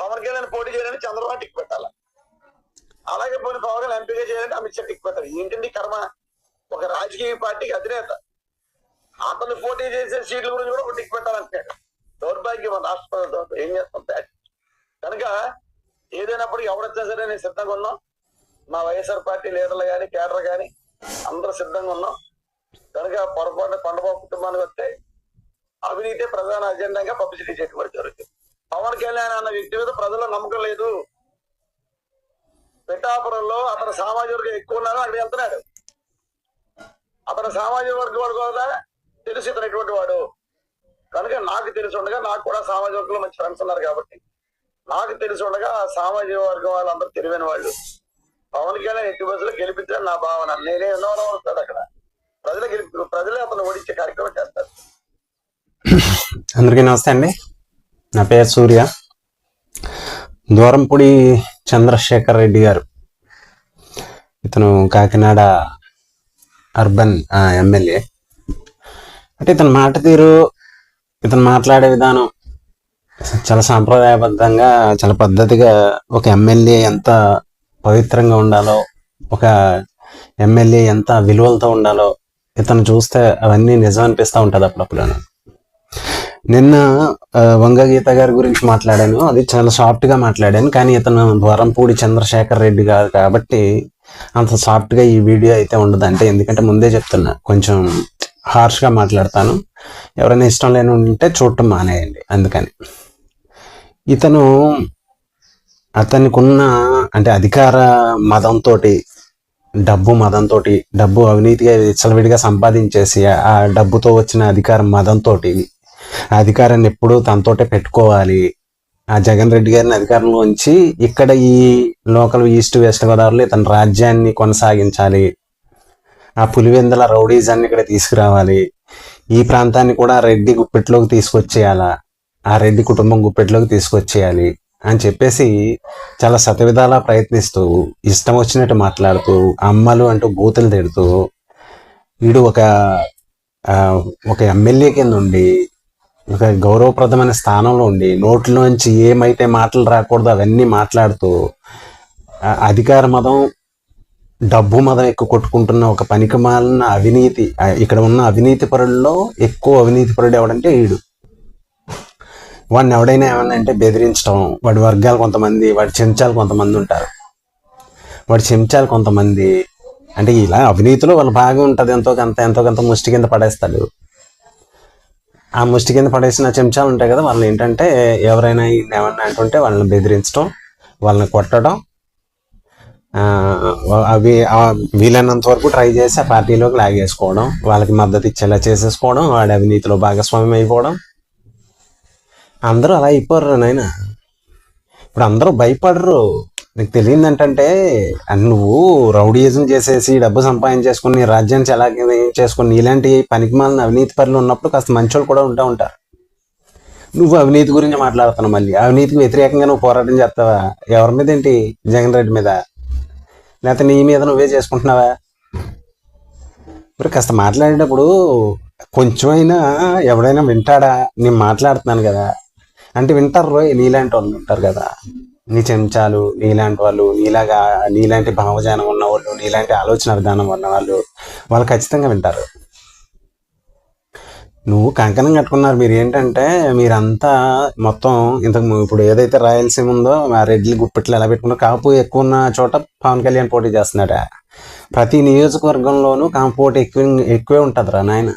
పవన్ కళ్యాణ్ పోటీ చేయాలని చంద్రబాబు టిక్ పెట్టాలి? అలాగే పోనీ పవన్ కళ్యాణ్ ఎంపీగా చేయాలంటే అమిత్ షా టిక్ పెట్టాలి. ఏంటండి కర్మ? ఒక రాజకీయ పార్టీకి అధినేత. అతను పోటీ చేసే సీట్ల గురించి కూడా ఒక టిక్ పెట్టాలంటున్నాడు దౌర్భాగ్యం మన రాష్ట్ర ప్రభుత్వం ఏం చేస్తాం? కనుక ఏదైనప్పుడు ఎవరొచ్చినా సరే నేను సిద్ధంగా ఉన్నాం. మా వైఎస్ఆర్ పార్టీ లీడర్లు కానీ కేడర్ కానీ అందరూ సిద్ధంగా ఉన్నాం. కనుక పొరపాటు కొండబాబు కుటుంబానికి వస్తే అవినీతి ప్రధాన అజెండాగా పబ్లిసిటీ చేయడం జరుగుతుంది. పవన్ కళ్యాణ్ అన్న వ్యక్తి మీద ప్రజల నమ్మకం లేదు. పిఠాపురంలో అతని సామాజిక వర్గం ఎక్కువ ఉన్నారు అక్కడ వెళ్తున్నాడు. అతని సామాజిక వర్గం వాడు కూడా తెలిసి ఇతనటువంటి వాడు. కనుక నాకు తెలిసి ఉండగా నాకు కూడా సామాజిక వర్గంలో మంచి ఫ్రెండ్స్ ఉన్నారు కాబట్టి. నాకు తెలిసి ఉండగా ఆ సామాజిక వర్గం వాళ్ళందరూ తెలివైన వాళ్ళు. పవన్ కళ్యాణ్ ఎట్టి బస్సులో గెలిపించాలని నా భావన. నేనే ఎన్నో వస్తాడు అక్కడ. ప్రజలు గెలిపి ప్రజలే అతను ఓడించే కార్యక్రమం చేస్తారు. అందరికీ నమస్తే అండి. నా పేరు సూర్య. దూరంపూడి చంద్రశేఖర్ రెడ్డి గారు. ఇతను కాకినాడ అర్బన్ ఆ, ఎమ్మెల్యే. అంటే ఇతని మాట తీరు ఇతను మాట్లాడే విధానం చాలా సాంప్రదాయబద్ధంగా చాలా పద్ధతిగా ఒక ఎమ్మెల్యే ఎంత పవిత్రంగా ఉండాలో ఒక ఎమ్మెల్యే ఎంత విలువలతో ఉండాలో ఇతను చూస్తే అవన్నీ నిజం అనిపిస్తూ ఉంటుంది అప్పుడప్పుడు నిన్న వంగగీత వంగ గీత గారి గురించి మాట్లాడాను. అది చాలా సాఫ్ట్గా మాట్లాడాను. కానీ ఇతను వరంపూడి చంద్రశేఖర్ రెడ్డి గారు కాబట్టి అంత సాఫ్ట్గా ఈ వీడియో అయితే ఉండదు అంటే ఎందుకంటే ముందే చెప్తున్నా. కొంచెం హార్ష్గా మాట్లాడతాను. ఎవరైనా ఇష్టం లేని ఉంటే చూడటం మానేయండి. అందుకని. ఇతను అతనికి ఉన్న అంటే అధికార మతంతో డబ్బు మదంతో డబ్బు అవినీతిగా విచ్చలవిడిగా సంపాదించేసి ఆ డబ్బుతో వచ్చిన అధికార మదంతో అధికారాన్ని ఎప్పుడూ తనతోటే పెట్టుకోవాలి. ఆ జగన్ రెడ్డి గారిని అధికారంలో ఉంచి ఇక్కడ ఈ లోకల్ ఈస్ట్ వెస్ట్ గోదావరిలో ఇతని రాజ్యాన్ని కొనసాగించాలి. ఆ పులివెందుల రౌడీజాన్ని ఇక్కడ తీసుకురావాలి. ఈ ప్రాంతాన్ని కూడా రెడ్డి గుప్పెట్లోకి తీసుకొచ్చేయాలా? ఆ రెడ్డి కుటుంబం గుప్పెట్లోకి తీసుకొచ్చేయాలి అని చెప్పేసి చాలా శతవిధాలా ప్రయత్నిస్తూ ఇష్టం వచ్చినట్టు మాట్లాడుతూ అమ్మలు అంటూ బూతులు తిడుతూ వీడు ఒక ఒక ఎమ్మెల్యే కింద ఉండి ఒక గౌరవప్రదమైన స్థానంలో ఉండి నోట్లోంచి ఏమైతే మాటలు రాకూడదు అవన్నీ మాట్లాడుతూ అధికార మదం డబ్బు మదం ఎక్కువ కొట్టుకుంటున్న ఒక పనికి మాలిన అవినీతి ఇక్కడ ఉన్న అవినీతి పరుల్లో ఎక్కువ అవినీతి పరుడు ఎవడంటే ఈడు. వాడిని ఎవడైనా ఏమన్నా అంటే బెదిరించడం వాడి వర్గాలు కొంతమంది వాడి చెంచాలు కొంతమంది ఉంటారు. వాడి చెంచాలు కొంతమంది అంటే ఇలా అవినీతిలో వాళ్ళ భాగం ఉంటుంది ఎంతో కొంత ఎంతో కొంత ముష్టి కింద పడేస్తాడు. ఆ ముష్టి కింద పడేసిన చెంచాలు ఉంటాయి కదా వాళ్ళు ఏంటంటే ఎవరైనా ఏమన్నా అంటుంటే వాళ్ళని బెదిరించడం వాళ్ళని కొట్టడం అవి వీలైనంత వరకు ట్రై చేసి ఆ పార్టీలోకి లాగేసుకోవడం వాళ్ళకి మద్దతు ఇచ్చేలా చేసేసుకోవడం వాడి అవినీతిలో భాగస్వామ్యం అయిపోవడం. అందరూ అలా అయిపోర్రు నాయన. ఇప్పుడు అందరూ భయపడరు. నీకు తెలియదు ఏంటంటే నువ్వు రౌడీయిజం చేసేసి డబ్బు సంపాదించేసుకుని నీ రాజ్యాన్ని ఎలా చేసుకుని ఇలాంటి పనికి మాలిన అవినీతి పనులు ఉన్నప్పుడు కాస్త మంచోళ్ళు కూడా ఉంటూ ఉంటారు. నువ్వు అవినీతి గురించి మాట్లాడుతున్నావు మళ్ళీ. అవినీతికి వ్యతిరేకంగా నువ్వు పోరాటం చేస్తావా? ఎవరి మీద ఏంటి జగన్ రెడ్డి మీద? లేకపోతే నీ మీద నువ్వే చేసుకుంటున్నావా? మరి కాస్త మాట్లాడేటప్పుడు కొంచెమైనా ఎవడైనా వింటాడా? నేను మాట్లాడుతున్నాను కదా. అంటే వింటారు రోయ్ నీలాంటి వాళ్ళు ఉంటారు కదా. నీ చెంచాలు నీలాంటి వాళ్ళు నీలాగా నీలాంటి భావజానం ఉన్న వాళ్ళు నీలాంటి ఆలోచన విధానం ఉన్న వాళ్ళు వాళ్ళు ఖచ్చితంగా వింటారు. నువ్వు కంకణం కట్టుకున్నారు మీరు ఏంటంటే మీరంతా మొత్తం ఇంతకు ఇప్పుడు ఏదైతే రాయలసీమ ఉందో ఆ రెడ్లు గుప్పెట్లు ఎలా పెట్టుకున్నా కాపు ఎక్కువ ఉన్న చోట పవన్ కళ్యాణ్ పోటీ చేస్తున్నాడా? ప్రతి నియోజకవర్గంలోనూ కాపు పోటీ ఎక్కువ ఎక్కువే ఉంటుంది రా నాయన.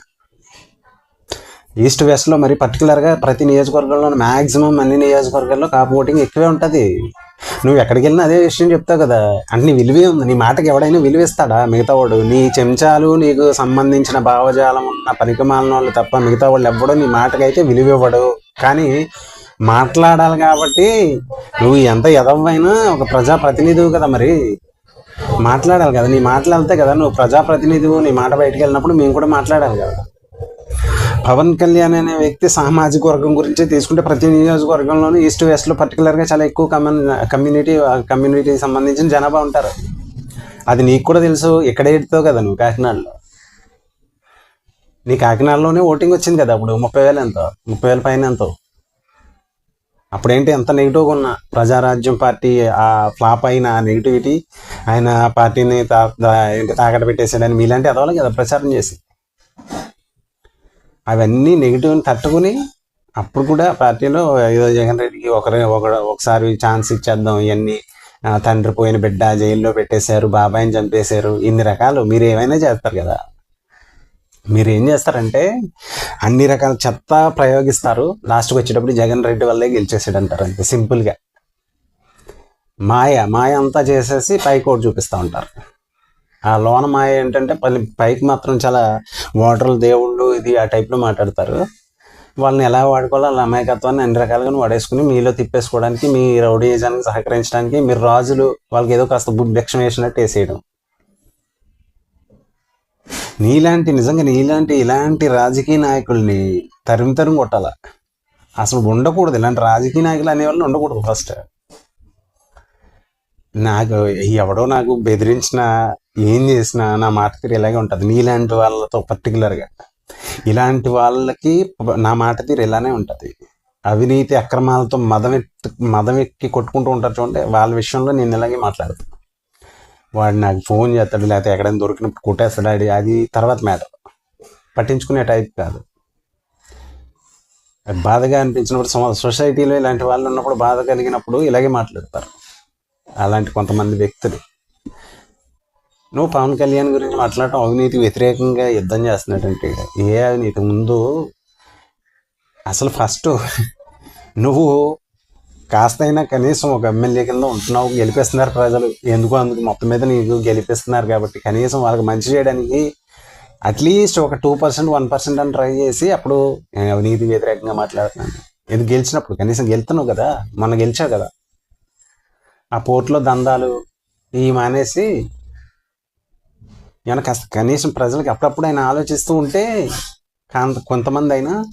ఈస్ట్ వెస్ట్లో మరి పర్టికులర్గా ప్రతి నియోజకవర్గంలో మాక్సిమం అన్ని నియోజకవర్గాల్లో కాపు ఓటింగ్ ఎక్కువే ఉంటుంది. నువ్వు ఎక్కడికి వెళ్ళినా అదే విషయం చెప్తావు కదా. అంటే నీ విలువే ఉంది. నీ మాటకి ఎవడైనా విలువిస్తాడా? మిగతా వాడు నీ చెంచాలు నీకు సంబంధించిన భావజాలం ఉన్న పనికిమాలిన వాళ్ళు తప్ప మిగతా వాళ్ళు ఎవ్వడో నీ మాటకైతే విలువ ఇవ్వడు కానీ మాట్లాడాలి కాబట్టి నువ్వు ఎంత ఎదవైనా ఒక ప్రజాప్రతినిధివు కదా మరి. మాట్లాడాలి కదా. నీ మాట్లాడితే కదా నువ్వు ప్రజాప్రతినిధివు. నీ మాట బయటికి వెళ్ళినప్పుడు మేము కూడా మాట్లాడాలి కదా. పవన్ కళ్యాణ్ అనే వ్యక్తి సామాజిక వర్గం గురించి తీసుకుంటే ప్రతి నియోజకవర్గంలోనూ ఈస్ట్ వెస్ట్లో పర్టికులర్గా చాలా ఎక్కువ కమ్యూని కమ్యూనిటీ కమ్యూనిటీకి సంబంధించిన జనాభా ఉంటారు. అది నీకు కూడా తెలుసు ఇక్కడే ఎడుతావు కదా నువ్వు కాకినాడలో. నీ కాకినాడలోనే ఓటింగ్ వచ్చింది కదా అప్పుడు ముప్పై వేలు ఎంతో ముప్పై వేల పైన ఎంతో. అప్పుడేంటి ఎంత నెగిటివ్గా ఉన్న? ప్రజారాజ్యం పార్టీ ఆ ఫ్లాప్ అయిన నెగిటివిటీ ఆయన పార్టీని తా తాకట పెట్టేసాడని మీలాంటి ఎదవాలి కదా ప్రచారం చేసి. అవన్నీ నెగిటివ్ని తట్టుకుని అప్పుడు కూడా పార్టీలో ఏదో జగన్ రెడ్డికి ఒకరి ఒక ఒకసారి ఛాన్స్ ఇచ్చేద్దాం ఇవన్నీ. తండ్రి పోయిన బిడ్డ జైల్లో పెట్టేశారు బాబాయిని చంపేశారు ఇన్ని రకాలు. మీరు ఏమైనా చేస్తారు కదా. మీరు ఏం చేస్తారంటే అన్ని రకాల చెత్త ప్రయోగిస్తారు. లాస్ట్కి వచ్చేటప్పుడు జగన్ రెడ్డి వల్లే గెలిచేసాడు అంటారు అంతే సింపుల్గా. మాయ మాయ అంతా చేసేసి పైకి ఒకటి చూపిస్తూ ఉంటారు. ఆ లోన మాయ ఏంటంటే పల్లి పైకి మాత్రం చాలా వాటర్లు దేవుళ్ళు ఇది ఆ టైప్లో మాట్లాడతారు. వాళ్ళని ఎలా వాడుకోవాలో వాళ్ళ అమాయకత్వాన్ని అన్ని రకాలుగా వాడేసుకుని మీలో తిప్పేసుకోవడానికి మీ రౌడీజానికి సహకరించడానికి మీరు రాజులు వాళ్ళకి ఏదో కాస్త భిక్షం వేసినట్టు వేసేయడం. నీలాంటి నిజంగా నీలాంటి ఇలాంటి రాజకీయ నాయకుల్ని తరిమి తరిమి కొట్టాల? అసలు ఉండకూడదు. ఇలాంటి రాజకీయ నాయకులు అనేవాళ్ళు ఉండకూడదు ఫస్ట్ నాకు ఎవడో నాకు బెదిరించిన ఏం చేసినా నా మాట తీరు ఇలాగే ఉంటుంది. మీలాంటి వాళ్ళతో పర్టికులర్గా. ఇలాంటి వాళ్ళకి నా మాట తీరు ఇలానే ఉంటుంది. అవినీతి అక్రమాలతో మదం ఎత్తు మదం ఎక్కి కొట్టుకుంటూ ఉంటారు చూడండి వాళ్ళ విషయంలో నేను ఇలాగే మాట్లాడతాను. వాడు నాకు ఫోన్ చేస్తాడు లేకపోతే ఎక్కడైనా దొరికినప్పుడు కొట్టేస్తాడు అది అది తర్వాత మ్యాటర్. పట్టించుకునే టైప్ కాదు. బాధగా అనిపించినప్పుడు సొసైటీలో ఇలాంటి వాళ్ళు ఉన్నప్పుడు బాధ కలిగినప్పుడు ఇలాగే మాట్లాడతారు. అలాంటి కొంతమంది వ్యక్తులు. నువ్వు పవన్ కళ్యాణ్ గురించి మాట్లాడటం అవినీతి వ్యతిరేకంగా యుద్ధం చేస్తున్నట్టంటే ఏ అవినీతి ముందు అసలు ఫస్ట్ నువ్వు కాస్తైనా కనీసం ఒక ఎమ్మెల్యే కింద ఉంటున్నావు గెలిపిస్తున్నారు ప్రజలు. ఎందుకు అందుకు మొత్తం మీద నీకు గెలిపిస్తున్నారు కాబట్టి కనీసం వాళ్ళకి మంచి చేయడానికి అట్లీస్ట్ ఒక టూ పర్సెంట్ వన్ పర్సెంట్ అని ట్రై చేసి అప్పుడు నేను అవినీతి వ్యతిరేకంగా మాట్లాడుతున్నాను. ఇది గెలిచినప్పుడు కనీసం గెలుతున్నావు కదా మొన్న గెలిచావు కదా. ఆ పోర్టులో దందాలు ఇవి మానేసి ఏమైనా కాస్త కనీసం ప్రజలకు అప్పుడప్పుడు ఆయన ఆలోచిస్తూ ఉంటే కాంత కొంతమంది అయినా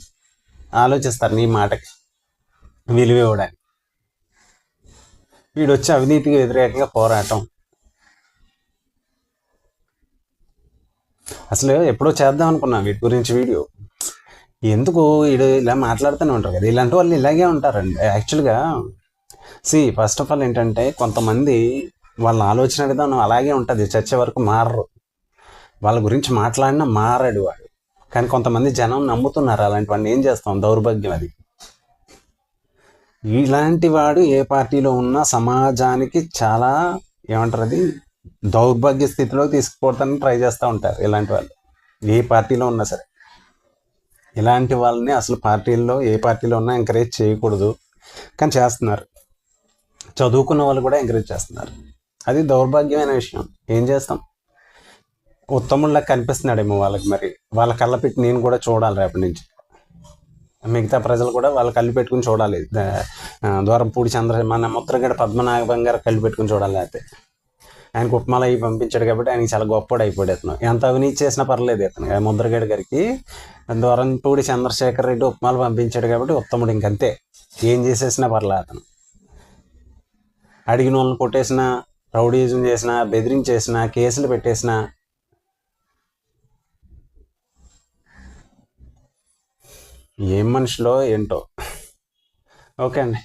ఆలోచిస్తారు నీ మాటకి. విలువ ఇవ్వడానికి. వీడు వచ్చి అవినీతికి వ్యతిరేకంగా పోరాటం. అసలు ఎప్పుడో చేద్దాం అనుకున్నా వీటి గురించి వీడియో. ఎందుకు వీడు ఇలా మాట్లాడుతూనే ఉంటారు కదా? ఇలాంటి వాళ్ళు ఇలాగే ఉంటారండి. యాక్చువల్గా సి ఫస్ట్ ఆఫ్ ఆల్ ఏంటంటే కొంతమంది వాళ్ళ ఆలోచన విధానం అలాగే ఉంటుంది. చచ్చే వరకు మారరు. వాళ్ళ గురించి మాట్లాడినా మారాడు వాడు. కానీ కొంతమంది జనం నమ్ముతున్నారు అలాంటి వాడిని ఏం చేస్తాం? దౌర్భాగ్యం అది. ఇలాంటి వాడు ఏ పార్టీలో ఉన్నా సమాజానికి చాలా ఏమంటారు అది దౌర్భాగ్య స్థితిలో తీసుకుపోవడానికి ట్రై చేస్తూ ఉంటారు ఇలాంటి వాళ్ళు. ఏ పార్టీలో ఉన్నా సరే. ఇలాంటి వాళ్ళని అసలు పార్టీల్లో ఏ పార్టీలో ఉన్నా ఎంకరేజ్ చేయకూడదు. కానీ చేస్తున్నారు. చదువుకున్న వాళ్ళు కూడా ఎంకరేజ్ చేస్తున్నారు. అది దౌర్భాగ్యమైన విషయం. ఏం చేస్తాం? ఉత్తముల్లా కనిపిస్తున్నాడేమో వాళ్ళకి మరి. వాళ్ళ కళ్ళ పెట్టి నేను కూడా చూడాలి రేపటి నుంచి. మిగతా ప్రజలు కూడా వాళ్ళ కళ్ళు పెట్టుకుని చూడాలి. దూరంపూడి చంద్ర మన ముద్రగడ పద్మనాభం గారు కళ్ళు పెట్టుకుని చూడాలి అయితే ఆయనకు ఉప్మాలు అవి పంపించాడు కాబట్టి ఆయనకి చాలా గొప్పడు అయిపోయాడు ఇతను. ఎంత అవినీతి చేసినా పర్లేదు ఇతను. ఆ ముద్రగడ గారికి దూరంపూడి చంద్రశేఖర్ రెడ్డి ఉప్మాలు పంపించాడు కాబట్టి ఉత్తముడు ఇంకంతే. ఏం చేసేసినా పర్లేదు అతను. అడిగిన వాళ్ళని కొట్టేసిన రౌడీజం చేసిన బెదిరించేసిన కేసులు పెట్టేసిన ఏం మనిషిలో ఏంటో. ఓకే అండి.